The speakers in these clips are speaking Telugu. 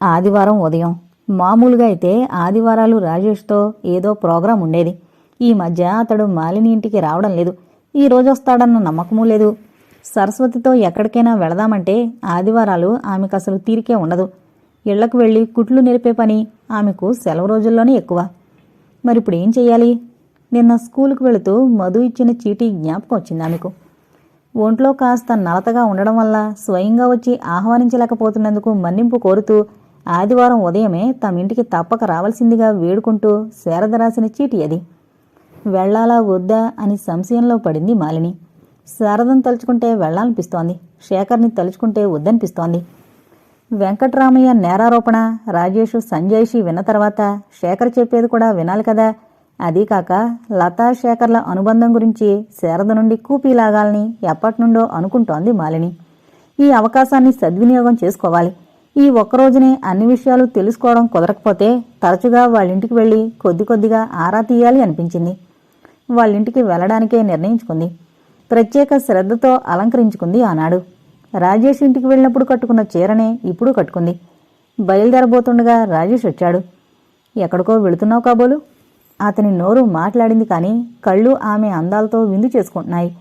ఆదివారం ఉదయం. మామూలుగా అయితే ఆదివారాలు రాజేష్తో ఏదో ప్రోగ్రాం ఉండేది. ఈ మధ్య అతడు మాలిని ఇంటికి రావడం లేదు. ఈ రోజు వస్తాడన్న నమ్మకమూ లేదు. సరస్వతితో ఎక్కడికైనా వెళదామంటే ఆదివారాలు ఆమెకు అసలు తీరికే ఉండదు. ఇళ్ళకు వెళ్ళి కుట్లు నిలిపే పని ఆమెకు సెలవు రోజుల్లోనే ఎక్కువ. మరిప్పుడు ఏం చెయ్యాలి? నిన్న స్కూలుకు వెళుతూ మధు ఇచ్చిన చీటీ జ్ఞాపకం వచ్చింది ఆమెకు. ఒంట్లో కాస్త నలతగా ఉండడం వల్ల స్వయంగా వచ్చి ఆహ్వానించలేకపోతున్నందుకు మన్నింపు కోరుతూ ఆదివారం ఉదయమే తమ ఇంటికి తప్పక రావాల్సిందిగా వేడుకుంటూ శారద రాసిన చీటి అది. వెళ్ళాలా వద్దా అని సంశయంలో పడింది మాలిని. శారదను తలుచుకుంటే వెళ్ళాలనిపిస్తోంది. శేఖర్ని తలుచుకుంటే వద్దనిపిస్తోంది. వెంకట్రామయ్య నేరారోపణ రాజేష్ సంజయ్షి విన్న తర్వాత శేఖర్ చెప్పేది కూడా వినాలి కదా. అదీ కాక లతా శేఖర్ల అనుబంధం గురించి శారద నుండి కూపీ లాగాలని ఎప్పటినుండో అనుకుంటోంది మాలిని. ఈ అవకాశాన్ని సద్వినియోగం చేసుకోవాలి. ఈ ఒక్కరోజునే అన్ని విషయాలు తెలుసుకోవడం కుదరకపోతే తరచుగా వాళ్ళింటికి వెళ్ళి కొద్ది కొద్దిగా ఆరా తీయాలి అనిపించింది. వాళ్ళింటికి వెళ్ళడానికే నిర్ణయించుకుంది. ప్రత్యేక శ్రద్ధతో అలంకరించుకుంది ఆనాడు. రాజేష్ ఇంటికి వెళ్ళినప్పుడు కట్టుకున్న చీరనే ఇప్పుడు కట్టుకుంది. బయలుదేరబోతుండగా రాజేష్ వచ్చాడు. ఎక్కడికో వెళుతున్నావు కాబోలు? అతని నోరు మాట్లాడింది కానీ కళ్ళు ఆమె అందాలతో విందు చేసుకుంటున్నాయి.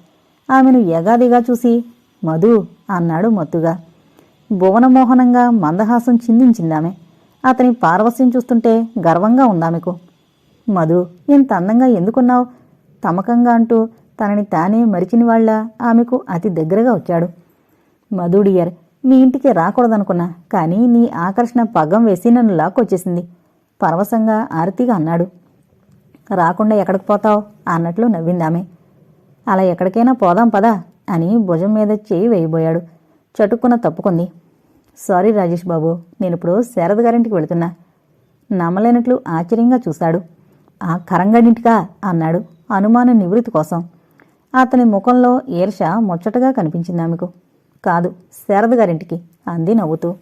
ఆమెను ఎగాదిగా చూసి మధు అన్నాడు మత్తుగా. భువనమోహనంగా మందహాసం చిందించిందామె. అతని పార్వశ్యం చూస్తుంటే గర్వంగా ఉందామెకు. మధు ఇంత అందంగా ఎందుకున్నావు? తమకంగా అంటూ తనని తానే మరిచినవాళ్ళ ఆమెకు అతి దగ్గరగా వచ్చాడు. మధు డియర్ మీ ఇంటికి రాకూడదనుకున్నా కానీ నీ ఆకర్షణ పగ్గం వేసి నన్ను లాక్కొచ్చేసింది. పరవశంగా ఆరతిగా అన్నాడు. రాకుండా ఎక్కడికి పోతావు? అన్నట్లు నవ్విందామె. అలా ఎక్కడికైనా పోదాం పదా అని భుజం మీద చేయి వేయబోయాడు. చటుక్కున తప్పుకుంది. సారీ రాజేష్ బాబు నేను ఇప్పుడు శారద గారింటికి వెళుతున్నా. నమ్మలేనట్లు ఆశ్చర్యంగా చూశాడు. ఆ కరంగడింటికా? అన్నాడు అనుమాన నివృత్తి కోసం. అతని ముఖంలో ఈర్ష ముచ్చటగా కనిపించింది ఆమెకు. కాదు శారద గారింటికి అంది నవ్వుతూ.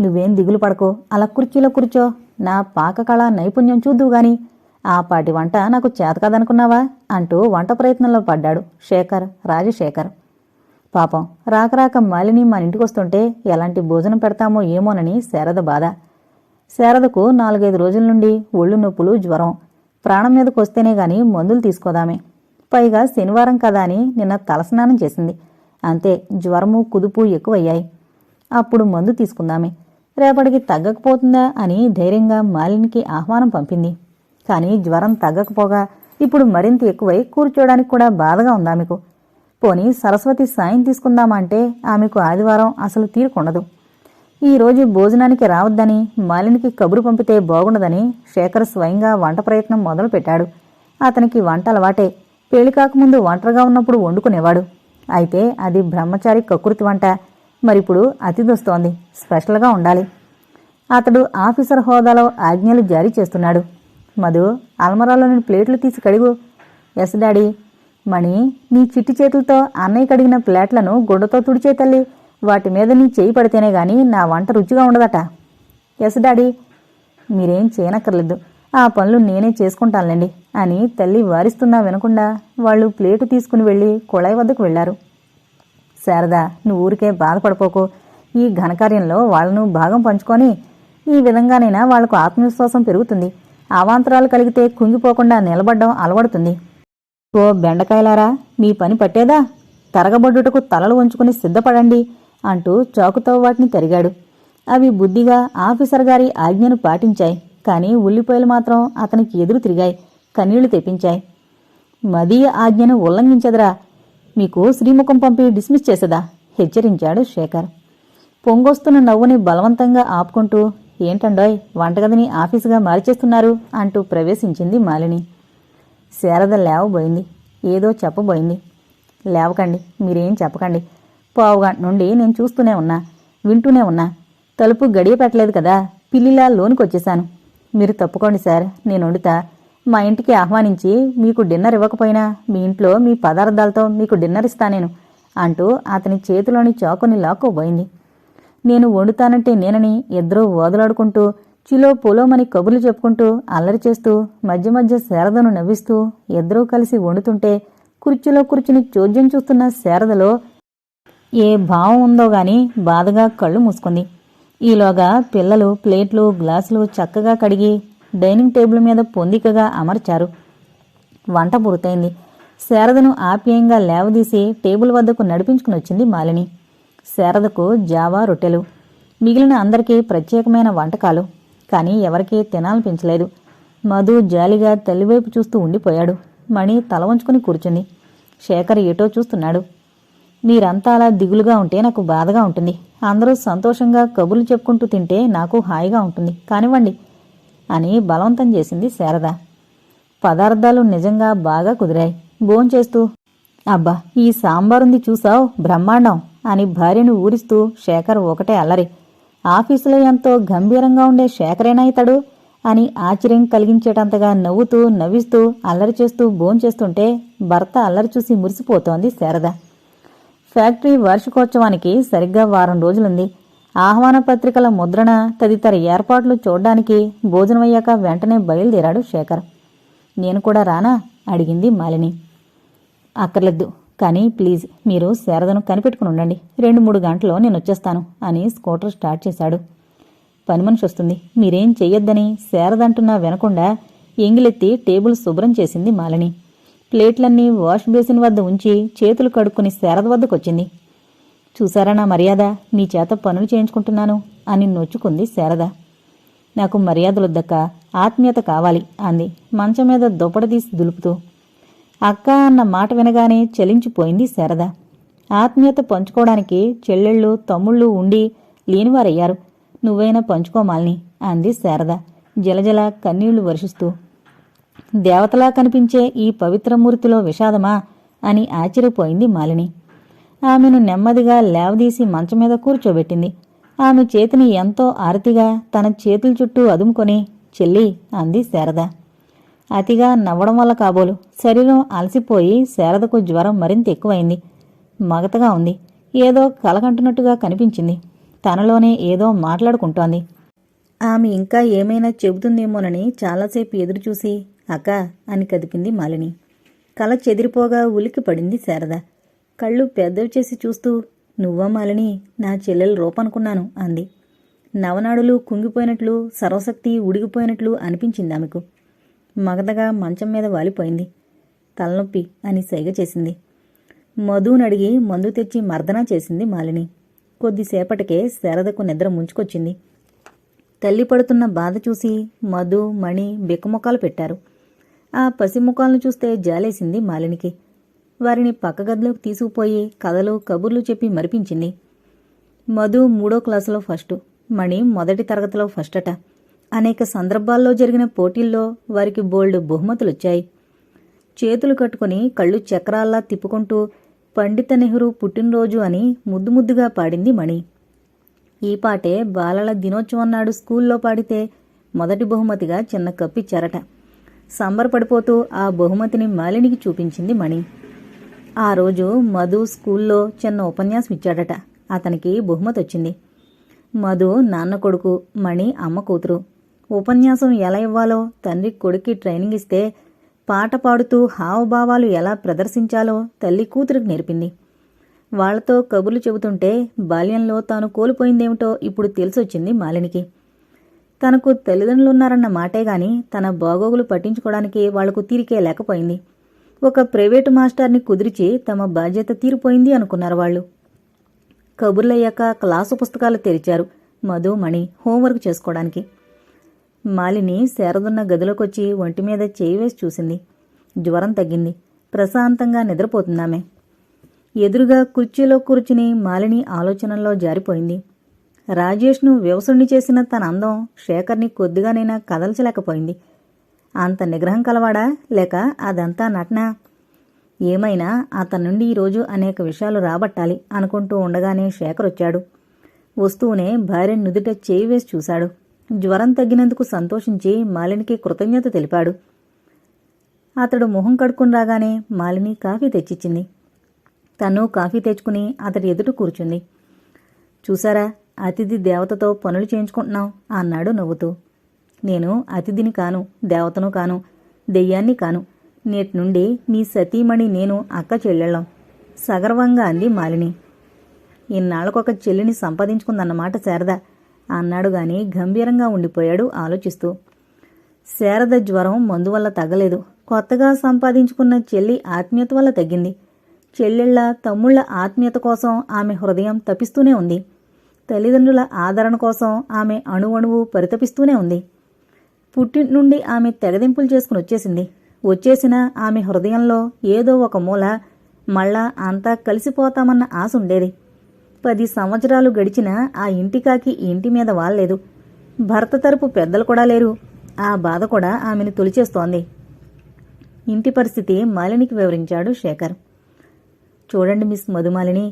నువ్వేం దిగులు పడకో. అలా కుర్చీలో కూర్చో. నా పాకకళ నైపుణ్యం చూద్దువు గాని ఆ పాటి వంట నాకు చేత కాదనుకున్నావా? అంటూ వంట ప్రయత్నంలో పడ్డాడు శేఖర్ రాజశేఖర్. పాపం. రాక రాక మాలిని మన ఇంటికి వస్తుంటే ఎలాంటి భోజనం పెడతామో ఏమోనని శారద బాధ. శారదకు నాలుగైదు రోజుల నుండి ఒళ్ళు నొప్పులు జ్వరం. ప్రాణం మీదకు వస్తేనే గాని మందులు తీసుకోదామే. పైగా శనివారం కదా అని నిన్న తలస్నానం చేసింది. అంతే జ్వరము కుదుపు ఎక్కువయ్యాయి. అప్పుడు మందు తీసుకుందామే. రేపటికి తగ్గకపోతుందా అని ధైర్యంగా మాలినికి ఆహ్వానం పంపింది. కానీ జ్వరం తగ్గకపోగా ఇప్పుడు మరింత ఎక్కువై కూర్చోడానికి కూడా బాధగా ఉందా మీకు? పోనీ సరస్వతి సాయం తీసుకుందామంటే ఆమెకు ఆదివారం అసలు తీరుకుండదు ఈరోజు భోజనానికి రావద్దని మాలినికి కబురు పంపితే బాగుండదని శేఖర్ స్వయంగా వంట ప్రయత్నం మొదలుపెట్టాడు. అతనికి వంట అలవాటే. పెళ్ళి కాకముందు ఒంటరిగా ఉన్నప్పుడు వండుకునేవాడు. అయితే అది బ్రహ్మచారి కకృతి వంట. మరిప్పుడు అతిథొస్తోంది స్పెషల్గా ఉండాలి. అతడు ఆఫీసర్ హోదాలో ఆజ్ఞలు జారీ చేస్తున్నాడు. మధు అల్మరాలోని ప్లేట్లు తీసి కడుగు. ఎస్ డాడీ మణి నీ చిట్టి చేతులతో అన్నయ్య కడిగిన ప్లేట్లను గుడ్డతో తుడిచే తల్లి. వాటి మీద నీ చేయి పడితేనే గాని నా వంట రుచిగా ఉండదట. Yes daddy. మీరేం చేయనక్కర్లేదు. ఆ పనులు నేనే చేసుకుంటానులేండి అని తల్లి వారిస్తున్నా వినకుండా వాళ్ళు ప్లేటు తీసుకుని వెళ్ళి కుళాయి వద్దకు వెళ్ళారు శారదా నువ్వు ఊరికే బాధపడిపోకు. ఈ ఘనకార్యంలో వాళ్ళను భాగం పంచుకొని ఈ విధంగానైనా వాళ్ళకు ఆత్మవిశ్వాసం పెరుగుతుంది. అవాంతరాలు కలిగితే కుంగిపోకుండా నిలబడ్డం అలవడుతుంది. ఓ బెండకాయలారా మీ పని పట్టేదా? తరగబడ్డుటకు తలలు వంచుకుని సిద్ధపడండి అంటూ చాకుతో వాటిని తరిగాడు. అవి బుద్ధిగా ఆఫీసర్ గారి ఆజ్ఞను పాటించాయి. కానీ ఉల్లిపాయలు మాత్రం అతనికి ఎదురు తిరిగాయి. కన్నీళ్ళు తెప్పించాయి. మదీయ ఆజ్ఞను ఉల్లంఘించదురా. మీకు శ్రీముఖం పంపి డిస్మిస్ చేసేదా? హెచ్చరించాడు శేఖర్. పొంగొస్తున్న నవ్వుని బలవంతంగా ఆపుకుంటూ ఏంటండోయ్ వంటగదిని ఆఫీసుగా మార్చేస్తున్నారు అంటూ ప్రవేశించింది మాలిని. శారద లేవబోయింది. ఏదో చెప్పబోయింది. లేవకండి మీరేం చెప్పకండి. పావుగంట నుండి నేను చూస్తూనే ఉన్నా వింటూనే ఉన్నా. తలుపు గడియ పెట్టలేదు కదా పిల్లిలా లోనికి వచ్చేశాను మీరు తప్పుకోండి సార్ నేను వండుతా. మా ఇంటికి ఆహ్వానించి మీకు డిన్నర్ ఇవ్వకపోయినా మీ ఇంట్లో మీ పదార్థాలతో మీకు డిన్నర్ ఇస్తా నేను అంటూ అతని చేతిలోని చాకుని లాక్కుపోయింది నేను వండుతానంటే నేనని ఇద్దరూ ఓదలాడుకుంటూ చిలో పొలోమని కబుర్లు చెప్పుకుంటూ అల్లరి చేస్తూ మధ్య మధ్య శారదను నవ్విస్తూ ఇద్దరూ కలిసి వండుతుంటే కుర్చీలో కూర్చుని చోద్యం చూస్తున్న శారదలో ఏ భావం ఉందో గాని బాధగా కళ్ళు మూసుకుంది. ఈలోగా పిల్లలు ప్లేట్లు గ్లాసులు చక్కగా కడిగి డైనింగ్ టేబుల్ మీద పొందికగా అమర్చారు. వంట పూర్తయింది. శారదను ఆప్యాయంగా లేవదీసి టేబుల్ వద్దకు నడిపించుకుని వచ్చింది మాలిని. శారదకు జావా రొట్టెలు. మిగిలిన అందరికీ ప్రత్యేకమైన వంటకాలు. కానీ ఎవరికీ తినాలనిపించలేదు మధు జాలిగా తల్లివైపు చూస్తూ ఉండిపోయాడు. మణి తల వంచుకుని కూర్చుంది. శేఖర్ ఏటో చూస్తున్నాడు. మీరంతా అలా దిగులుగా ఉంటే నాకు బాధగా ఉంటుంది. అందరూ సంతోషంగా కబుర్లు చెప్పుకుంటూ తింటే నాకు హాయిగా ఉంటుంది. కానివ్వండి అని బలవంతం చేసింది శారద. పదార్థాలు నిజంగా బాగా కుదిరాయి. భోంచేస్తూ అబ్బా ఈ సాంబారుంది చూసావు? బ్రహ్మాండం అని భార్యను ఊరిస్తూ శేఖర్ ఒకటే అల్లరి. ఆఫీసులో ఎంతో గంభీరంగా ఉండే శేఖరేనా ఇతడు? అని ఆశ్చర్యం కలిగించేటంతగా నవ్వుతూ నవ్విస్తూ అల్లరి చేస్తూ భోంచేస్తుంటే భర్త అల్లరి చూసి మురిసిపోతోంది శారద. ఫ్యాక్టరీ వార్షికోత్సవానికి సరిగ్గా వారం రోజులుంది. ఆహ్వాన పత్రికల ముద్రణ తదితర ఏర్పాట్లు చూడ్డానికి భోజనమయ్యాక వెంటనే బయలుదేరాడు శేఖర్. నేను కూడా రానా? అడిగింది మాలిని. అక్కర్లేదు. కానీ ప్లీజ్ మీరు శారదను కనిపెట్టుకుని ఉండండి. రెండు మూడు గంటలో నేను వచ్చేస్తాను అని స్కూటర్ స్టార్ట్ చేశాడు. పని మనిషి వస్తుంది. మీరేం చెయ్యొద్దని శారదంటున్నా వినకుండా ఎంగిలెత్తి టేబుల్ శుభ్రం చేసింది మాలిని. ప్లేట్లన్నీ వాష్ బేసిన్ వద్ద ఉంచి చేతులు కడుక్కుని శారద వద్దకొచ్చింది చూసారా నా మర్యాద? మీ చేత పనులు చేయించుకుంటున్నాను అని నొచ్చుకుంది శారద. నాకు మర్యాదలొద్దక్క ఆత్మీయత కావాలి అంది. మంచం మీద దుప్పటి తీసి దులుపుతూ అక్క అన్న మాట వినగానే చలించిపోయింది శారద. ఆత్మీయత పంచుకోవడానికి చెల్లెళ్ళు తమ్ముళ్ళు ఉండి లేనివారయ్యారు. నువ్వైనా పంచుకోమాలని అంది శారద జలజల కన్నీళ్ళు వర్షిస్తూ. దేవతలా కనిపించే ఈ పవిత్రమూర్తిలో విషాదమా? అని ఆశ్చర్యపోయింది మాలిని. ఆమెను నెమ్మదిగా లేవదీసి మంచం మీద కూర్చోబెట్టింది. ఆమె చేతిని ఎంతో ఆరతిగా తన చేతుల చుట్టూ అదుముకొని చెల్లి అంది శారద. అతిగా నవ్వడం వల్ల కాబోలు. శరీరం అలసిపోయి శారదకు జ్వరం మరింత ఎక్కువైంది. మగతగా ఉంది. ఏదో కలకంటున్నట్టుగా కనిపించింది. తనలోనే ఏదో మాట్లాడుకుంటోంది. ఆమె ఇంకా ఏమైనా చెబుతుందేమోనని చాలాసేపు ఎదురుచూసి అక్క అని కదిపింది మాలిని. కల చెదిరిపోగా ఉలికి పడింది శారద. కళ్ళు పెద్దవి చేసి చూస్తూ నువ్వా మాలిని? నా చెల్లెలు రూపనుకున్నాను అంది. నవనాడులు కుంగిపోయినట్లు సర్వశక్తి ఉడిగిపోయినట్లు అనిపించింది ఆమెకు. మగదగా మంచం మీద వాలిపోయింది. తలనొప్పి అని సైగ చేసింది. మధునడిగి మందు తెచ్చి మర్దనా చేసింది మాలిని. కొద్దిసేపటికే శారదకు నిద్ర ముంచుకొచ్చింది. తల్లి పడుతున్న బాధ చూసి మధు మణి బిక్కముఖాలు పెట్టారు. ఆ పసిముఖాలను చూస్తే జాలేసింది మాలినికి. వారిని పక్క గదిలోకి తీసుకుపోయి కథలు కబుర్లు చెప్పి మరిపించింది. మధు మూడో క్లాసులో ఫస్ట్ మణి మొదటి తరగతిలో ఫస్ట్ అట అనేక సందర్భాల్లో జరిగిన పోటీల్లో వారికి బోల్డ్ బహుమతులు వచ్చాయి చేతులు కట్టుకుని కళ్ళు చక్రాల్లా తిప్పుకుంటూ పండిత నెహ్రూ పుట్టినరోజు అని ముద్దు ముద్దుగా పాడింది మణి. ఈ పాటే బాలల దినోత్సవం నాడు స్కూల్లో పాడితే మొదటి బహుమతిగా చిన్న కప్పిచ్చారట సంబరపడిపోతూ ఆ బహుమతిని మాలినికి చూపించింది మణి. ఆ రోజు మధు స్కూల్లో చిన్న ఉపన్యాసం ఇచ్చాడట. అతనికి బహుమతి వచ్చింది మధు నాన్న కొడుకు మణి అమ్మ కూతురు. ఉపన్యాసం ఎలా ఇవ్వాలో తండ్రి కొడుక్కి ట్రైనింగ్ ఇస్తే పాట పాడుతూ హావభావాలు ఎలా ప్రదర్శించాలో తల్లి కూతురికి నేర్పింది. వాళ్ళతో కబుర్లు చెబుతుంటే బాల్యంలో తాను కోల్పోయిందేమిటో ఇప్పుడు తెలిసొచ్చింది మాలినికి. తనకు తల్లిదండ్రులున్నారన్న మాటే గాని తన బాగోగులు పట్టించుకోవడానికి వాళ్ళకు తీరికే లేకపోయింది. ఒక ప్రైవేటు మాస్టర్ని కుదిరిచి తమ బాధ్యత తీరిపోయింది అనుకున్నారు వాళ్ళు. కబుర్లయ్యాక క్లాసు పుస్తకాలు తెరిచారు మధు మణి హోంవర్క్ చేసుకోవడానికి. మాలిని శారదున్న గదిలోకొచ్చి ఒంటి మీద చేయి వేసి చూసింది. జ్వరం తగ్గింది. ప్రశాంతంగా నిద్రపోతుందామె. ఎదురుగా కుర్చీలో కూర్చుని మాలిని ఆలోచనల్లో జారిపోయింది. రాజేష్ను వ్యవసుణ్ణి చేసిన తన అందం శేఖర్ని కొద్దిగానైనా కదల్చలేకపోయింది. అంత నిగ్రహం కలవాడా? లేక అదంతా నటన? ఏమైనా అతని నుండి ఈరోజు అనేక విషయాలు రాబట్టాలి అనుకుంటూ ఉండగానే శేఖర్ వచ్చాడు వస్తూనే భార్య నుదుట చేయి వేసి చూశాడు. జ్వరం తగ్గినందుకు సంతోషించి మాలినికి కృతజ్ఞత తెలిపాడు. అతడు మొహం కడుక్కుని రాగానే మాలిని కాఫీ తెచ్చిచ్చింది. తను కాఫీ తెచ్చుకుని అతడి ఎదుట కూర్చుంది. చూసారా అతిథి దేవతతో పనులు చేయించుకుంటున్నాం అన్నాడు నవ్వుతూ. నేను అతిథిని కాను దేవతను కాను దెయ్యాన్ని కాను. నేటి నుండి నీ సతీమణి నేను అక్క చెల్లెళ్ళం సగర్వంగా అంది మాలిని. ఇన్నాళ్ళకొక చెల్లిని సంపాదించుకుందన్నమాట శారదా. అన్నాడు గాని గంభీరంగా ఉండిపోయాడు ఆలోచిస్తూ. శారద జ్వరం మందు వల్ల తగ్గలేదు. కొత్తగా సంపాదించుకున్న చెల్లి ఆత్మీయత వల్ల తగ్గింది. చెల్లెళ్ళ తమ్ముళ్ళ ఆత్మీయత కోసం ఆమె హృదయం తపిస్తూనే ఉంది. తల్లిదండ్రుల ఆదరణ కోసం ఆమె అణువణువు పరితపిస్తూనే ఉంది. పుట్టింటి నుండి ఆమె తెగదింపులు చేసుకుని వచ్చేసింది. వచ్చేసిన ఆమె హృదయంలో ఏదో ఒక మూల మళ్ళా అంతా కలిసిపోతామన్న ఆశ ఉండేది. పది సంవత్సరాలు గడిచినా ఆ ఇంటికాకి ఇంటి మీద వాళ్ళేదు భర్త తరపు పెద్దలు కూడా లేరు. ఆ బాధ కూడా ఆమెను తొలిచేస్తోంది. ఇంటి పరిస్థితి మాలినికి వివరించాడు శేఖర్. చూడండి మిస్ మధుమాలిని.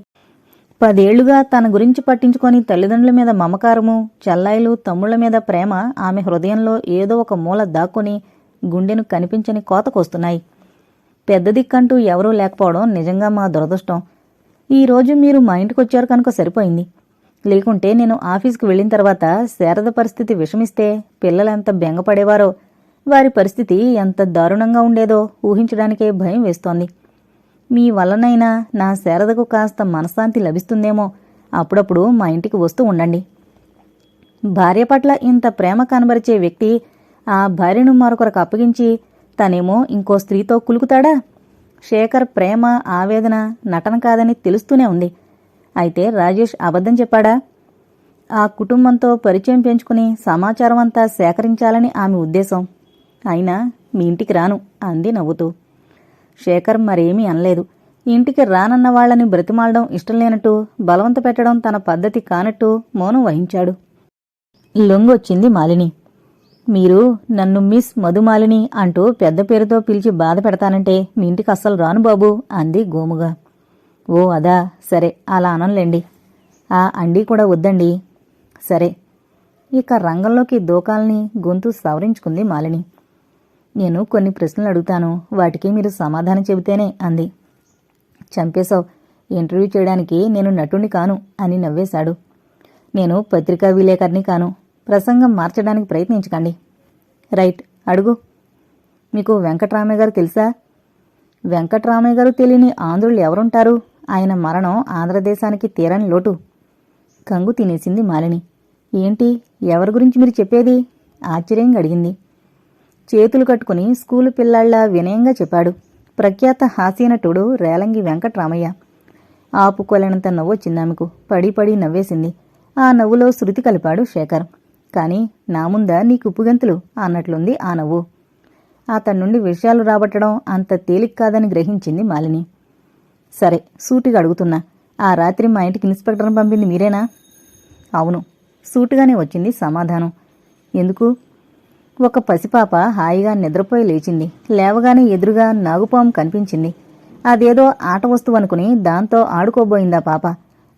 పదేళ్ళుగా తన గురించి పట్టించుకొని తల్లిదండ్రుల మీద మమకారము చెల్లాయిలు తమ్ముళ్ళ మీద ప్రేమ ఆమె హృదయంలో ఏదో ఒక మూల దాక్కుని గుండెను కనిపించని కోతకొస్తున్నాయి. పెద్ద దిక్కంటూ ఎవరూ లేకపోవడం నిజంగా మా దురదృష్టం. ఈ రోజు మీరు మా ఇంటికి వచ్చారు కనుక సరిపోయింది. లేకుంటే నేను ఆఫీస్కి వెళ్ళిన తర్వాత శారద పరిస్థితి విషమిస్తే పిల్లలెంత బెంగపడేవారో వారి పరిస్థితి ఎంత దారుణంగా ఉండేదో ఊహించడానికే భయం వేస్తోంది. మీ వల్లనైనా నా శారదకు కాస్త మనశ్శాంతి లభిస్తుందేమో అప్పుడప్పుడు మా ఇంటికి వస్తూ ఉండండి. భార్య పట్ల ఇంత ప్రేమ కనబరిచే వ్యక్తి ఆ భార్యను మరొకరికి అప్పగించి తనేమో ఇంకో స్త్రీతో కులుకుతాడా? శేఖర్ ప్రేమ ఆవేదన నటన కాదని తెలుస్తూనే ఉంది. అయితే రాజేష్ అబద్ధం చెప్పాడా? ఆ కుటుంబంతో పరిచయం పెంచుకుని సమాచారం అంతా సేకరించాలని ఆమె ఉద్దేశం. అయినా మీ ఇంటికి రాను అంది నవ్వుతూ. శేఖర్ మరేమీ అనలేదు. ఇంటికి రానన్న వాళ్ళని బ్రతిమాలడం ఇష్టం లేనట్టు బలవంత పెట్టడం తన పద్ధతి కానట్టు మౌనం వహించాడు. లొంగొచ్చింది మాలిని. మీరు నన్ను మిస్ మధుమాలిని అంటూ పెద్ద పేరుతో పిలిచి బాధ పెడతానంటే మీ ఇంటికి అస్సలు రాను బాబు అంది గోముగా. ఓ అదా సరే అలా అనంలేండి ఆ అండి కూడా వద్దండి. సరే. ఇక రంగంలోకి దూకాలని గొంతు సవరించుకుంది మాలిని. నేను కొన్ని ప్రశ్నలు అడుగుతాను వాటికి మీరు సమాధానం చెబితేనే అంది. చంపేశావు ఇంటర్వ్యూ చేయడానికి నేను నటుని కాను అని నవ్వేశాడు. నేను పత్రికా విలేకరిని కాను ప్రసంగం మార్చడానికి ప్రయత్నించకండి. రైట్ అడుగు. మీకు వెంకట్రామయ్య గారు తెలుసా? వెంకట్రామయ్య గారు తెలియని ఆంధ్రులు ఎవరుంటారు? ఆయన మరణం ఆంధ్రదేశానికి తీరని లోటు. కంగు తినేసింది మాలిని. ఏంటి? ఎవరి గురించి మీరు చెప్పేది? ఆశ్చర్యంగా అడిగింది. చేతులు కట్టుకుని స్కూలు పిల్లాళ్ళ వినయంగా చెప్పాడు. ప్రఖ్యాత హాస్యనటుడు రేలంగి వెంకట్రామయ్య. ఆపుకోలేనంత నవ్వు చిన్నామెకు పడి పడి నవ్వేసింది. ఆ నవ్వులో శృతి కలిపాడు శేఖర్. కానీ నా ముందా నీ కుప్పుగంతులు అన్నట్లుంది ఆ నవ్వు. అతడి నుండి విషయాలు రాబట్టడం అంత తేలిక కాదని గ్రహించింది మాలిని. సరే సూటిగా అడుగుతున్నా. ఆ రాత్రి మా ఇంటికి ఇన్స్పెక్టర్ని పంపింది మీరేనా? అవును సూటిగానే వచ్చింది సమాధానం. ఎందుకు? ఒక పసిపాప హాయిగా నిద్రపోయి లేచింది. లేవగానే ఎదురుగా నాగుపాము కనిపించింది. అదేదో ఆట వస్తువు అనుకుని దాంతో ఆడుకోబోయిందా పాప.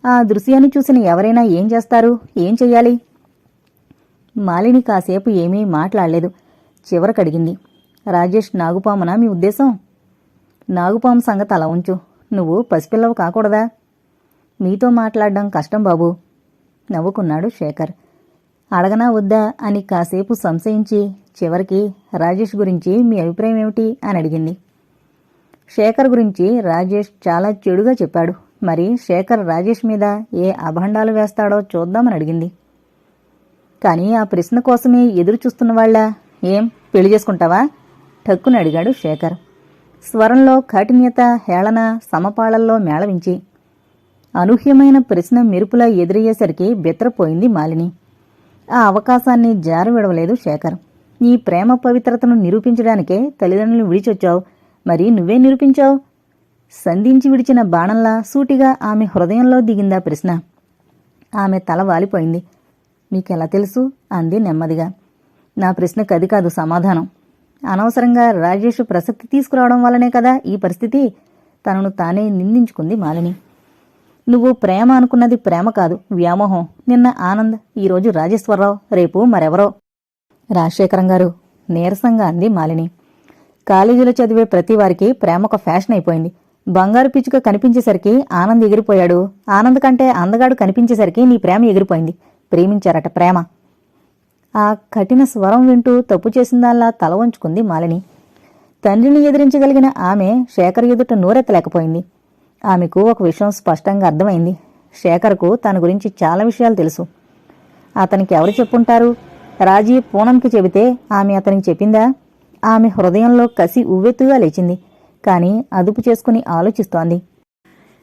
ఆ దృశ్యాన్ని చూసిన ఎవరైనా ఏం చేస్తారు? ఏం చెయ్యాలి? మాలిని కాసేపు ఏమీ మాట్లాడలేదు. చివరకడిగింది. రాజేష్ నాగుపామనా మీ ఉద్దేశం? నాగుపామ సంగతి అలా ఉంచు. నువ్వు పసిపిల్లవు కాకూడదా? మీతో మాట్లాడడం కష్టం బాబు. నవ్వుకున్నాడు శేఖర్. అడగనా వద్దా అని కాసేపు సంశయించి చివరికి రాజేష్ గురించి మీ అభిప్రాయం ఏమిటి అని అడిగింది. శేఖర్ గురించి రాజేష్ చాలా చెడుగా చెప్పాడు. మరి శేఖర్ రాజేష్ మీద ఏ అభండాలు వేస్తాడో చూద్దామని అడిగింది. కానీ ఆ ప్రశ్న కోసమే ఎదురు చూస్తున్న వాళ్ళ ఏం? పెళ్ళి చేసుకుంటావా? ఠక్కుని అడిగాడు శేఖర్. స్వరంలో కాఠిన్యత హేళన సమపాళల్లో మేళవించి. అనూహ్యమైన ప్రశ్న మెరుపులా ఎదురయ్యేసరికి బెత్తరపోయింది మాలిని. ఆ అవకాశాన్ని జారవిడవలేదు శేఖర్. నీ ప్రేమ పవిత్రతను నిరూపించడానికే తల్లిదండ్రులను విడిచొచ్చావు. మరి నువ్వే నిరూపించావు? సంధించి విడిచిన బాణంలా సూటిగా ఆమె హృదయంలో దిగిందా ప్రశ్న. ఆమె తల వాలిపోయింది. మీకెలా తెలుసు? అంది నెమ్మదిగా. నా ప్రశ్నకు అది కాదు సమాధానం. అనవసరంగా రాజేష్ ప్రసక్తి తీసుకురావడం వల్లనే కదా ఈ పరిస్థితి? తనను తానే నిందించుకుంది మాలిని. నువ్వు ప్రేమ అనుకున్నది ప్రేమ కాదు వ్యామోహం. నిన్న ఆనంద్ ఈరోజు రాజేశ్వరరావు రేపు మరెవరో? రాజశేఖరం గారు నీరసంగా అంది మాలిని. కాలేజీలో చదివే ప్రతి వారికి ప్రేమ ఒక ఫ్యాషన్ అయిపోయింది. బంగారు పిచ్చుక కనిపించేసరికి ఆనంద్ ఎగిరిపోయాడు. ఆనంద్ కంటే అందగాడు కనిపించేసరికి నీ ప్రేమ ఎగిరిపోయింది. ప్రేమించారట ప్రేమ. ఆ కఠిన స్వరం వింటూ తప్పు చేసిందాల్లా తల వంచుకుంది మాలిని. తండ్రిని ఎదిరించగలిగిన ఆమె శేఖర్ ఎదుట నోరెత్తలేకపోయింది. ఆమెకు ఒక విషయం స్పష్టంగా అర్థమైంది. శేఖర్కు తన గురించి చాలా విషయాలు తెలుసు. అతనికి ఎవరు చెప్పుంటారు? రాజీ పూనంకి చెబితే ఆమె అతనికి చెప్పిందా? ఆమె హృదయంలో కసి ఉవ్వెత్తుగా లేచింది. కానీ అదుపు చేసుకుని ఆలోచిస్తోంది.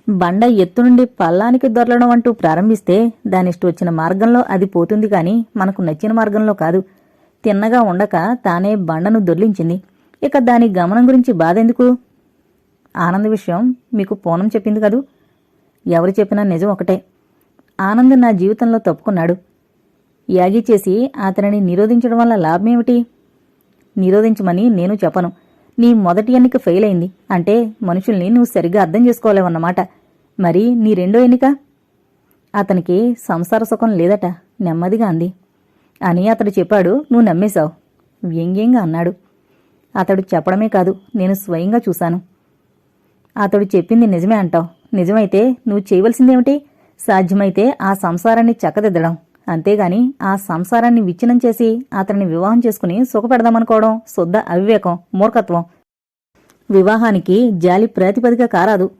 బండ ఎత్తు నుండి పల్లానికి దొరలడం అంటూ ప్రారంభిస్తే దానిష్ట వచ్చిన మార్గంలో అది పోతుంది కాని మనకు నచ్చిన మార్గంలో కాదు. తిన్నగా ఉండక తానే బండను దొర్లించింది. ఇక దాని గమనం గురించి బాధెందుకు? ఆనంద విషయం మీకు పూనం చెప్పింది కదూ? ఎవరు చెప్పినా నిజం ఒకటే. ఆనంద్ నా జీవితంలో తప్పుకున్నాడు. యాగి చేసి అతనిని నిరోధించడం వల్ల లాభమేమిటి? నిరోధించమని నేను చెప్పను. నీ మొదటి ఎన్నిక ఫెయిల్ అయింది అంటే మనుషుల్ని నువ్వు సరిగ్గా అర్థం చేసుకోలేవన్నమాట. మరి నీ రెండో ఎన్నిక? అతనికి సంసార సుఖం లేదట నెమ్మదిగా అంది. అని అతడు చెప్పాడు నువ్వు నమ్మేశావు వ్యంగ్యంగా అన్నాడు. అతడు చెప్పడమే కాదు నేను స్వయంగా చూశాను. అతడు చెప్పింది నిజమే అంటావు. నిజమైతే నువ్వు చేయవలసిందేమిటి? సాధ్యమైతే ఆ సంసారాన్ని చక్కదిద్దడం. అంతేగాని ఆ సంసారాన్ని విచ్ఛిన్నం చేసి అతన్ని వివాహం చేసుకుని సుఖపెడదామనుకోవడం శుద్ధ అవివేకం మూర్ఖత్వం. వివాహానికి జాలి ప్రాతిపదిక కారాదు.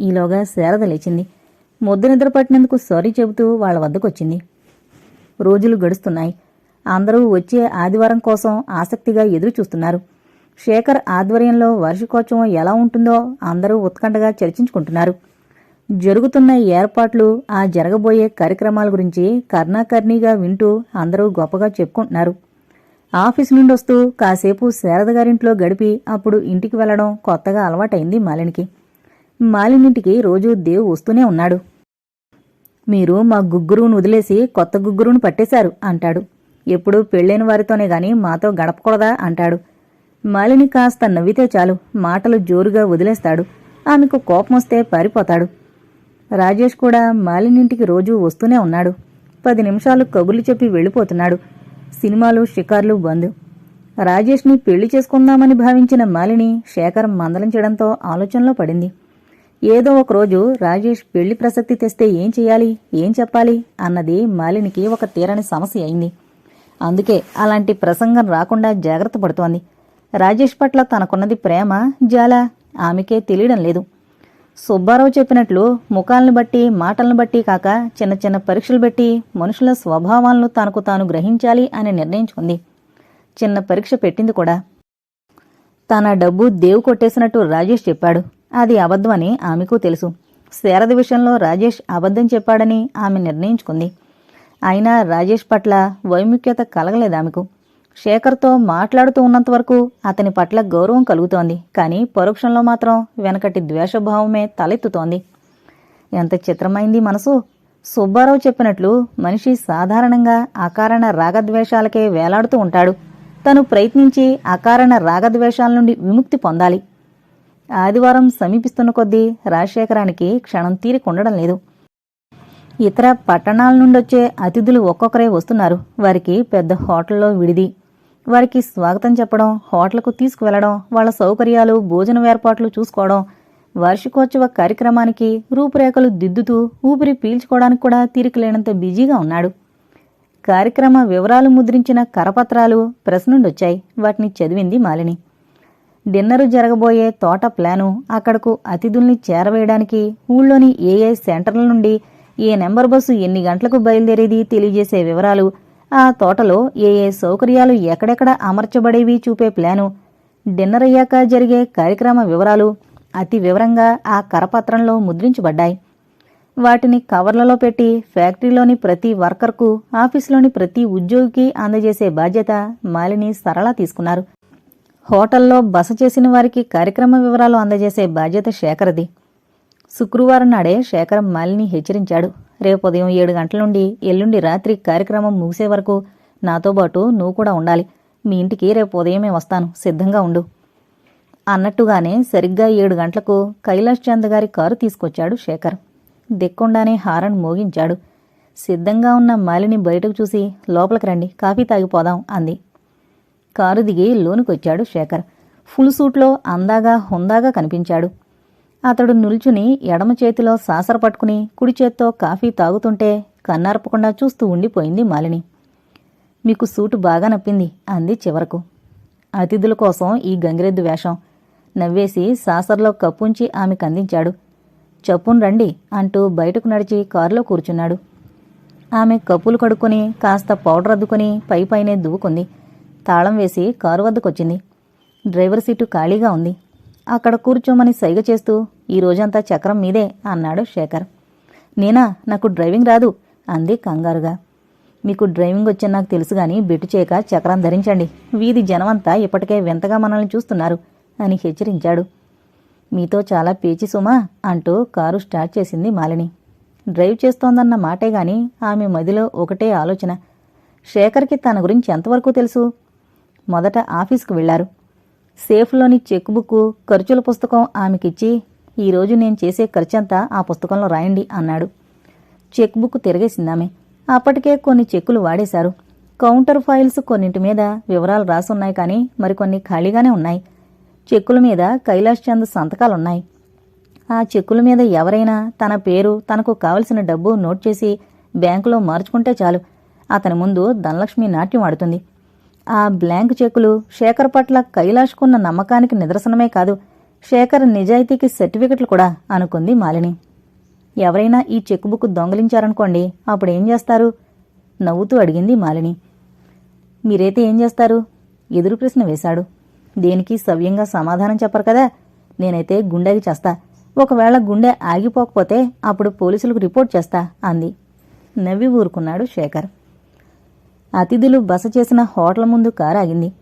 ఈలోగా శారద లేచింది. ముద్దు నిద్ర పట్టినందుకు సారీ చెబుతూ వాళ్ళ వద్దకొచ్చింది రోజులు గడుస్తున్నాయి. అందరూ వచ్చే ఆదివారం కోసం ఆసక్తిగా ఎదురు చూస్తున్నారు. శేఖర్ ఆధ్వర్యంలో వార్షికోత్సవం ఎలా ఉంటుందో అందరూ ఉత్కంఠగా చర్చించుకుంటున్నారు. జరుగుతున్న ఏర్పాట్లు ఆ జరగబోయే కార్యక్రమాల గురించి కర్ణాకర్ణిగా వింటూ అందరూ గొప్పగా చెప్పుకుంటున్నారు. ఆఫీస్ నుండి వస్తూ కాసేపు శారద గారింట్లో గడిపి అప్పుడు ఇంటికి వెళ్ళడం కొత్తగా అలవాటైంది మాలినికి. మాలినింటికి రోజూ దేవు వస్తూనే ఉన్నాడు. మీరు మా గుగ్గురువును వదిలేసి కొత్త గుగ్గురువును పట్టేశారు అంటాడు. ఎప్పుడు పెళ్ళైన వారితోనే గాని మాతో గడపకూడదా అంటాడు. మాలిని కాస్త నవ్వితే చాలు మాటలు జోరుగా వదిలేస్తాడు. ఆమెకు కోపం వస్తే పారిపోతాడు. రాజేష్ కూడా మాలినింటికి రోజూ వస్తూనే ఉన్నాడు. పది నిమిషాలు కబుర్లు చెప్పి వెళ్ళిపోతున్నాడు. సినిమాలు షికార్లు బంద్. రాజేష్ని పెళ్ళి చేసుకుందామని భావించిన మాలిని శేఖర్ మందలించడంతో ఆలోచనలో పడింది. ఏదో ఒకరోజు రాజేష్ పెళ్ళి ప్రసక్తి తెస్తే ఏం చేయాలి? ఏం చెప్పాలి? అన్నది మాలినికి ఒక తీరని సమస్య అయింది. అందుకే అలాంటి ప్రసంగం రాకుండా జాగ్రత్త పడుతోంది. రాజేష్ పట్ల తనకున్నది ప్రేమ జాల ఆమెకే తెలియడం లేదు. సుబ్బారావు చెప్పినట్లు ముఖాలను బట్టి మాటలను బట్టి కాక చిన్న చిన్న పరీక్షలు బట్టి మనుషుల స్వభావాలను తనకు తాను గ్రహించాలి అని నిర్ణయించుకుంది. చిన్న పరీక్ష పెట్టింది కూడా. తన డబ్బు దేవు కొట్టేసినట్టు రాజేష్ చెప్పాడు. అది అబద్ధమని ఆమెకు తెలుసు. శారద విషయంలో రాజేష్ అబద్ధం చెప్పాడని ఆమె నిర్ణయించుకుంది. అయినా రాజేష్ పట్ల వైముఖ్యత కలగలేదు ఆమెకు. శేఖర్తో మాట్లాడుతూ ఉన్నంత వరకు అతని పట్ల గౌరవం కలుగుతోంది. కానీ పరోక్షంలో మాత్రం వెనకటి ద్వేషభావమే తలెత్తుతోంది. ఎంత చిత్రమైంది మనసు. సుబ్బారావు చెప్పినట్లు మనిషి సాధారణంగా అకారణ రాగద్వేషాలకే వేలాడుతూ ఉంటాడు. తను ప్రయత్నించి అకారణ రాగద్వేషాల నుండి విముక్తి పొందాలి. ఆదివారం సమీపిస్తున్న కొద్దీ రాజశేఖరానికి క్షణం తీరికుండడం లేదు. ఇతర పట్టణాల నుండొచ్చే అతిథులు ఒక్కొక్కరే వస్తున్నారు. వారికి పెద్ద హోటల్లో విడిది. వారికి స్వాగతం చెప్పడం హోటల్కు తీసుకువెళ్ళడం వాళ్ళ సౌకర్యాలు భోజనం ఏర్పాట్లు చూసుకోవడం వార్షికోత్సవ కార్యక్రమానికి రూపురేఖలు దిద్దుతూ ఊపిరి పీల్చుకోవడానికి కూడా తీరిక లేనంత బిజీగా ఉన్నాడు. కార్యక్రమ వివరాలు ముద్రించిన కరపత్రాలు ప్రెస్ నుండొచ్చాయి. వాటిని చదివింది మాలిని. డిన్నరు జరగబోయే తోట ప్లాను అక్కడకు అతిథుల్ని చేరవేయడానికి ఊళ్ళోని ఏఏ సెంటర్ల నుండి ఏ నెంబర్ బస్సు ఎన్ని గంటలకు బయలుదేరేది తెలియజేసే వివరాలు ఆ తోటలో ఏఏ సౌకర్యాలు ఎక్కడెక్కడ అమర్చబడేవి చూపే ప్లాను. డిన్నర్ అయ్యాక జరిగే కార్యక్రమ వివరాలు అతి వివరంగా ఆ కరపత్రంలో ముద్రించబడ్డాయి. వాటిని కవర్లలో పెట్టి ఫ్యాక్టరీలోని ప్రతి వర్కర్కు ఆఫీసులోని ప్రతి ఉద్యోగికి అందజేసే బాధ్యత మాలిని సరళ తీసుకున్నారు. హోటల్లో బస చేసిన వారికి కార్యక్రమ వివరాలు అందజేసే బాధ్యత శేఖర్ది. శుక్రవారం నాడే శేఖర్ మాలిని హెచ్చరించాడు. రేపు ఉదయం ఏడు గంటల నుండి ఎల్లుండి రాత్రి కార్యక్రమం ముగిసే వరకు నాతో పాటు నువ్వు కూడా ఉండాలి. మీ ఇంటికి రేపు ఉదయమే వస్తాను. సిద్ధంగా ఉండు. అన్నట్టుగానే సరిగ్గా ఏడు గంటలకు కైలాష్ చంద్ గారి కారు తీసుకొచ్చాడు శేఖర్. దిక్కుండానే హారన్ మోగించాడు. సిద్ధంగా ఉన్న మాలిని బయటకు చూసి లోపలికి రండి. కాఫీ తాగిపోదాం అంది. కారు దిగి లోనుకొచ్చాడు శేఖర్. ఫుల్ సూట్లో అందాగా హుందాగా కనిపించాడు. అతడు నిల్చుని ఎడమ చేతిలో సాసర పట్టుకుని కుడి చేత్తో కాఫీ తాగుతుంటే కన్నార్పకుండా చూస్తూ ఉండిపోయింది మాలిని. మీకు సూటు బాగా నప్పింది అంది చివరకు. అతిథుల కోసం ఈ గంగిరెద్దు వేషం నవ్వేసి సాసర్లో కప్పుంచి ఆమెకు అందించాడు. చప్పున్ రండి అంటూ బయటకు నడిచి కారులో కూర్చున్నాడు. ఆమె కప్పులు కడుక్కొని కాస్త పౌడర్ అద్దుకొని పై పైనే దువ్వుకుంది. తాళం వేసి కారు వద్దకొచ్చింది. డ్రైవర్ సీటు ఖాళీగా ఉంది. అక్కడ కూర్చోమని సైగ చేస్తూ ఈ రోజంతా చక్రం మీదే అన్నాడు శేఖర్. నేనా? నాకు డ్రైవింగ్ రాదు అంది కంగారుగా. మీకు డ్రైవింగ్ వచ్చని నాకు తెలుసు గాని బెట్టు చేయక చక్రం ధరించండి. వీధి జనమంతా ఇప్పటికే వింతగా మనల్ని చూస్తున్నారు అని హెచ్చరించాడు. మీతో చాలా పేచి సుమా అంటూ కారు స్టార్ట్ చేసింది మాలిని. డ్రైవ్ చేస్తోందన్న మాటే గాని ఆమె మదిలో ఒకటే ఆలోచన. శేఖర్కి తన గురించి ఎంతవరకు తెలుసు? మొదట ఆఫీస్కు వెళ్ళారు. సేఫ్లోని చెక్బుక్ ఖర్చుల పుస్తకం ఆమెకిచ్చి ఈరోజు నేను చేసే ఖర్చంతా ఆ పుస్తకంలో రాయండి అన్నాడు. చెక్ బుక్ తిరగేసిందామె అప్పటికే కొన్ని చెక్కులు వాడేశారు. కౌంటర్ ఫైల్స్ కొన్నింటి మీద వివరాలు రాసున్నాయి కానీ మరికొన్ని ఖాళీగానే ఉన్నాయి. చెక్కుల మీద కైలాష్ చంద్ సంతకాలున్నాయి. ఆ చెక్కుల మీద ఎవరైనా తన పేరు తనకు కావలసిన డబ్బు నోట్ చేసి బ్యాంకులో మార్చుకుంటే చాలు. అతని ముందు ధనలక్ష్మి నాట్యం ఆడుతుంది. ఆ బ్లాంక్ చెక్కులు శేఖర్ పట్ల కైలాష్కున్న నమ్మకానికి నిదర్శనమే కాదు శేఖర్ నిజాయితీకి సర్టిఫికెట్లు కూడా అనుకుంది మాలిని. ఎవరైనా ఈ చెక్ బుక్ దొంగలించారనుకోండి అప్పుడు ఏం చేస్తారు? నవ్వుతూ అడిగింది మాలిని. మీరైతే ఏం చేస్తారు? ఎదురు ప్రశ్న వేశాడు. దేనికి సవ్యంగా సమాధానం చెప్పరు కదా నేనైతే గుండెకి చేస్తా. ఒకవేళ గుండె ఆగిపోకపోతే అప్పుడు పోలీసులకు రిపోర్ట్ చేస్తా అంది. నవ్వి ఊరుకున్నాడు శేఖర్. అతిథులు బస చేసిన హోటల్ ముందు కారు ఆగింది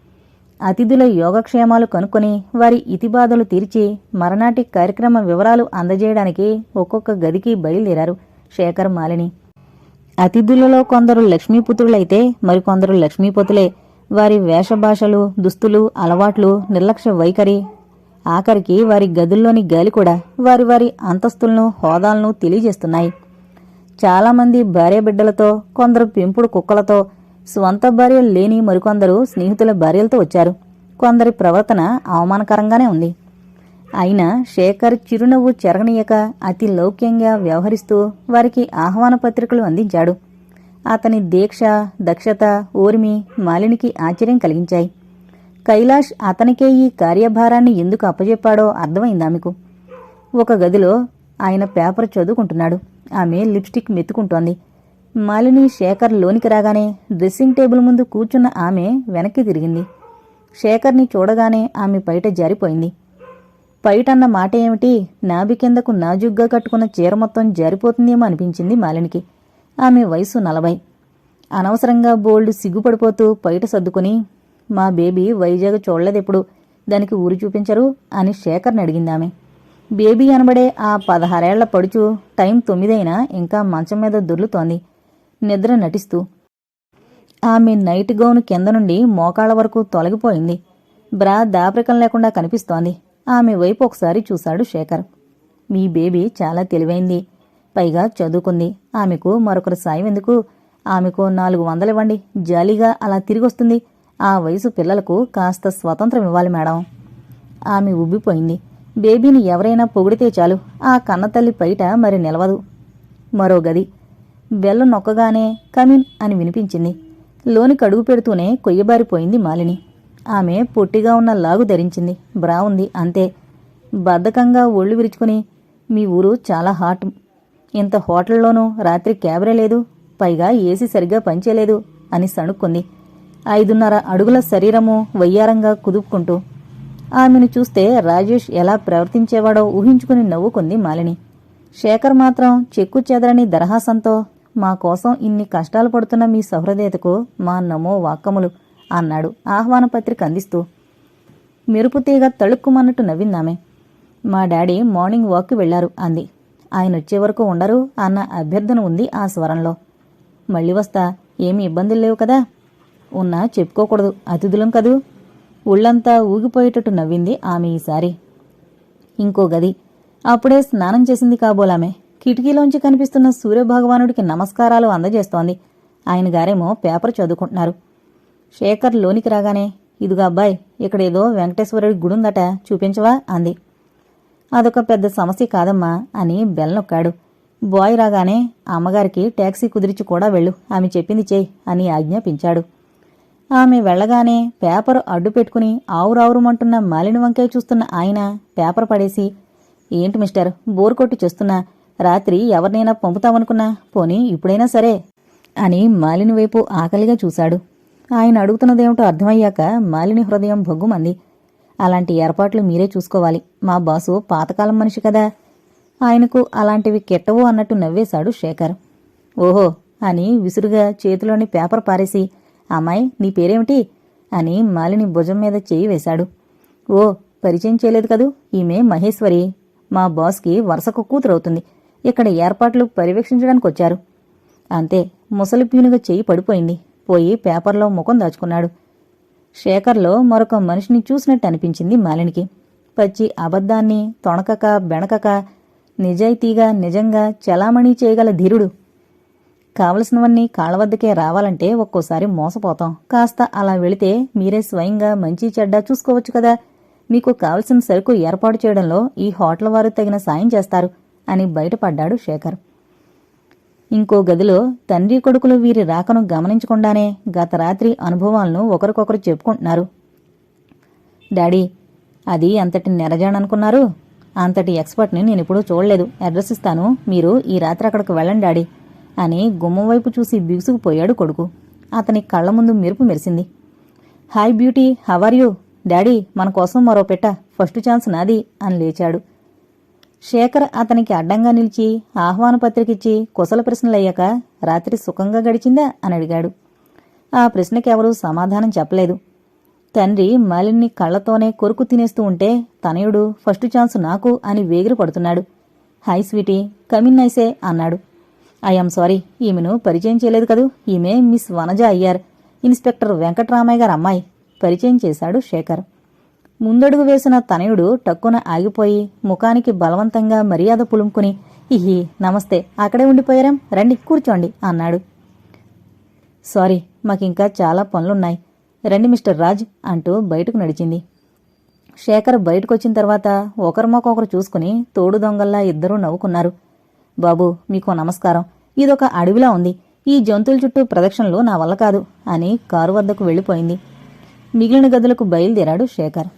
అతిథుల యోగక్షేమాలు కనుక్కొని వారి ఇతిబాధలు తీర్చి మరనాటి కార్యక్రమ వివరాలు అందజేయడానికి ఒక్కొక్క గదికి బయలుదేరారు శేఖర్ మాలిని. అతిథులలో కొందరు లక్ష్మీపుత్రులైతే మరికొందరు లక్ష్మీపతులే. వారి వేషభాషలు దుస్తులు అలవాట్లు నిర్లక్ష్య వైఖరి. ఆఖరికి వారి గదుల్లోని గాలి కూడా వారి వారి అంతస్తులను హోదాలను తెలియజేస్తున్నాయి. చాలామంది భార్యబిడ్డలతో కొందరు పెంపుడు కుక్కలతో స్వంత భార్యలు లేని మరికొందరు స్నేహితుల భార్యలతో వచ్చారు. కొందరి ప్రవర్తన అవమానకరంగానే ఉంది. అయినా శేఖర్ చిరునవ్వు చెరగనీయక అతి లౌక్యంగా వ్యవహరిస్తూ వారికి ఆహ్వాన పత్రికలు అందించాడు. అతని దీక్ష దక్షత ఓర్మి మాలినికి ఆశ్చర్యం కలిగించాయి. కైలాష్ అతనికే ఈ కార్యభారాన్ని ఎందుకు అప్పజెప్పాడో అర్థమైందామెకు ఒక గదిలో ఆయన పేపర్ చదువుకుంటున్నాడు. ఆమె లిప్స్టిక్ మెత్తుకుంటోంది. మాలిని శేఖర్ లోనికి రాగానే డ్రెస్సింగ్ టేబుల్ ముందు కూర్చున్న ఆమె వెనక్కి తిరిగింది. శేఖర్ని చూడగానే ఆమె పైట జారిపోయింది. పైటన్న మాట ఏమిటి? నాభి కిందకు నాజుగ్గా కట్టుకున్న చీర మొత్తం జారిపోతుందేమో అనిపించింది మాలినికి. ఆమె వయసు నలభై. అనవసరంగా బోల్డ్ సిగ్గుపడిపోతూ పైట సర్దుకుని మా బేబీ వైజాగ్ చూడలేదెప్పుడు? దానికి ఊరు చూపించరు? అని శేఖర్ని అడిగింది ఆమె. బేబీ అనబడే ఆ పదహారేళ్ళ పడుచు టైం తొమ్మిదైనా ఇంకా మంచం మీద దొర్లుతోంది. నిద్ర నటిస్తూ ఆమె నైట్ గౌను కింద నుండి మోకాళ్ళ వరకు తొలగిపోయింది. బ్రా దాపరికం లేకుండా కనిపిస్తోంది. ఆమె వైపు ఒకసారి చూశాడు శేఖర్. మీ బేబీ చాలా తెలివైంది. పైగా చదువుకుంది. ఆమెకు మరొకరు సాయం ఎందుకు? ఆమెకు నాలుగు వందలివ్వండి జాలీగా అలా తిరిగొస్తుంది. ఆ వయసు పిల్లలకు కాస్త స్వతంత్రం ఇవ్వాలి మేడం. ఆమె ఉబ్బిపోయింది. బేబీని ఎవరైనా పొగిడితే చాలు. ఆ కన్నతల్లి బయట మరి నిలవదు. మరో గది. బెల్ల నొక్కగానే కమిన్ అని వినిపించింది. లోనికి కడుగు పెడుతూనే కొయ్యబారిపోయింది మాలిని. ఆమె పొట్టిగా ఉన్న లాగు ధరించింది. బ్రా ఉంది అంతే. బద్ధకంగా ఒళ్ళు విరుచుకుని మీ ఊరు చాలా హాట్. ఇంత హోటల్లోనూ రాత్రి క్యాబరే లేదు. పైగా ఏసీ సరిగ్గా పనిచేయలేదు అని సణుక్కుంది. ఐదున్నర అడుగుల శరీరము వయ్యారంగా కుదుపుకుంటూ ఆమెను చూస్తే రాజేష్ ఎలా ప్రవర్తించేవాడో ఊహించుకుని నవ్వుకుంది మాలిని. శేఖర్ మాత్రం చెక్కు చెదరని దరహాసంతో మా కోసం ఇన్ని కష్టాలు పడుతున్న మీ సహృదయతకు మా నమో వాక్కములు అన్నాడు ఆహ్వాన పత్రిక అందిస్తూ. మెరుపు తీగ తళుక్కుమన్నట్టు నవ్విందామె. మా డాడీ మార్నింగ్ వాక్కి వెళ్ళారు అంది. ఆయన వచ్చే వరకు ఉండరు అన్న అభ్యర్థన ఉంది ఆ స్వరంలో. మళ్ళీ వస్తా ఏమి ఇబ్బందులు లేవు కదా? ఉన్నా చెప్పుకోకూడదు అతిథులం కదూ? ఒళ్ళంతా ఊగిపోయేటట్టు నవ్వింది ఆమె ఈసారి. ఇంకో గది అప్పుడే స్నానం చేసింది కాబోలామె. కిటికీలోంచి కనిపిస్తున్న సూర్యభగవానుడికి నమస్కారాలు అందజేస్తోంది. ఆయన గారేమో పేపర్ చదువుకుంటున్నారు. శేఖర్ లోనికి రాగానే ఇదిగా అబ్బాయి ఇక్కడేదో వెంకటేశ్వరుడి గుడుందట చూపించవా? అంది. అదొక పెద్ద సమస్య కాదమ్మా అని బెల్లనొక్కాడు బాయ్ రాగానే అమ్మగారికి ట్యాక్సీ కుదిరిచి కూడా వెళ్ళు ఆమె చెప్పింది చేయి అని ఆజ్ఞాపించాడు. ఆమె వెళ్ళగానే పేపర్ అడ్డు పెట్టుకుని ఆవురావురుమంటున్న మాలిని వంకాయ చూస్తున్న ఆయన పేపర్ పడేసి ఏంటి మిస్టర్ బోర్ కొట్టి చేస్తున్నా రాత్రి ఎవరినైనా పంపుతామనుకున్నా పోనీ ఇప్పుడైనా సరే అని మాలిని వైపు ఆకలిగా చూశాడు. ఆయన అడుగుతున్నదేమిటో అర్థమయ్యాక మాలిని హృదయం భగ్గుమంది. అలాంటి ఏర్పాట్లు మీరే చూసుకోవాలి. మా బాసు పాతకాలం మనిషి కదా. ఆయనకు అలాంటివి కెట్టవు అన్నట్టు నవ్వేశాడు శేఖర్. ఓహో అని విసురుగా చేతిలోని పేపర్ పారేసి అమ్మాయి నీ పేరేమిటి? అని మాలిని భుజం మీద చేయి వేశాడు. ఓ పరిచయం చేయలేదు కదూ? ఈమె మహేశ్వరి. మా బాస్కి వరుసకు కూతురవుతుంది. ఇక్కడ ఏర్పాట్లు పర్యవేక్షించడానికి వచ్చారు. అంతే ముసలి పీనుగా చెయ్యి పడిపోయింది. పోయి పేపర్లో ముఖం దాచుకున్నాడు. శేఖర్లో మరొక మనిషిని చూసినట్టు అనిపించింది మాలినికి. పచ్చి అబద్ధాన్ని తొణకక బెణకక నిజాయితీగా నిజంగా చలామణి చేయగల ధీరుడు. కావలసినవన్నీ కాళ్ళ వద్దకే రావాలంటే ఒక్కోసారి మోసపోతాం. కాస్త అలా వెళితే మీరే స్వయంగా మంచి చెడ్డ చూసుకోవచ్చు కదా. మీకు కావలసిన సరుకు ఏర్పాటు చేయడంలో ఈ హోటల్ వారు తగిన సాయం చేస్తారు. అని బయటపడ్డాడు శేఖర్. ఇంకో గదిలో తండ్రి కొడుకులు వీరి రాకను గమనించకుండానే గత రాత్రి అనుభవాలను ఒకరికొకరు చెప్పుకుంటున్నారు. డాడీ అది అంతటి నెరజాననుకున్నారు అంతటి ఎక్స్పర్ట్ని నేను ఇప్పుడు చూడలేదు. అడ్రస్ ఇస్తాను. మీరు ఈ రాత్రి అక్కడికి వెళ్ళండి డాడీ అని గుమ్మం వైపు చూసి బిగుసుకుపోయాడు కొడుకు. అతని కళ్ళ ముందు మెరుపు మెరిసింది. Hi beauty how are you? Daddy మన కోసం మరో పెట్ట. ఫస్ట్ ఛాన్స్ నాది అని లేచాడు. శేఖర్ అతనికి అడ్డంగా నిలిచి ఆహ్వాన పత్రికిచ్చి కుశల ప్రశ్నలయ్యాక రాత్రి సుఖంగా గడిచిందా అని అడిగాడు. ఆ ప్రశ్నకెవరూ సమాధానం చెప్పలేదు. తండ్రి మాలిన్ని కళ్ళతోనే కొరుకు తినేస్తూ ఉంటే తనయుడు ఫస్ట్ ఛాన్స్ నాకు అని వేగిరి పడుతున్నాడు. హాయ్ స్వీటీ కమిన్ నైసే అన్నాడు. ఐఎమ్ సారీ ఈమెను పరిచయం చేయలేదు కదూ? ఈమె మిస్ వనజ అయ్యార్ ఇన్స్పెక్టర్ వెంకట్రామయ్య గారు అమ్మాయి పరిచయం చేశాడు శేఖర్. ముందడుగు వేసిన తనయుడు టక్కున ఆగిపోయి ముఖానికి బలవంతంగా మర్యాద పులుముకుని ఇహి నమస్తే అక్కడే ఉండిపోయారాం రండి కూర్చోండి అన్నాడు. సారీ మాకింకా చాలా పనులున్నాయి. రండి మిస్టర్ రాజ్ అంటూ బయటకు నడిచింది. శేఖర్ బయటకొచ్చిన తర్వాత ఒకరి మొకొకరు చూసుకుని తోడు దొంగల్లా ఇద్దరూ నవ్వుకున్నారు. బాబు మీకు నమస్కారం. ఇదొక అడవిలా ఉంది. ఈ జంతువుల చుట్టూ ప్రదక్షిణలు నా వల్ల కాదు అని కారు వద్దకు వెళ్ళిపోయింది. మిగిలిన గదులకు బయలుదేరాడు శేఖర్.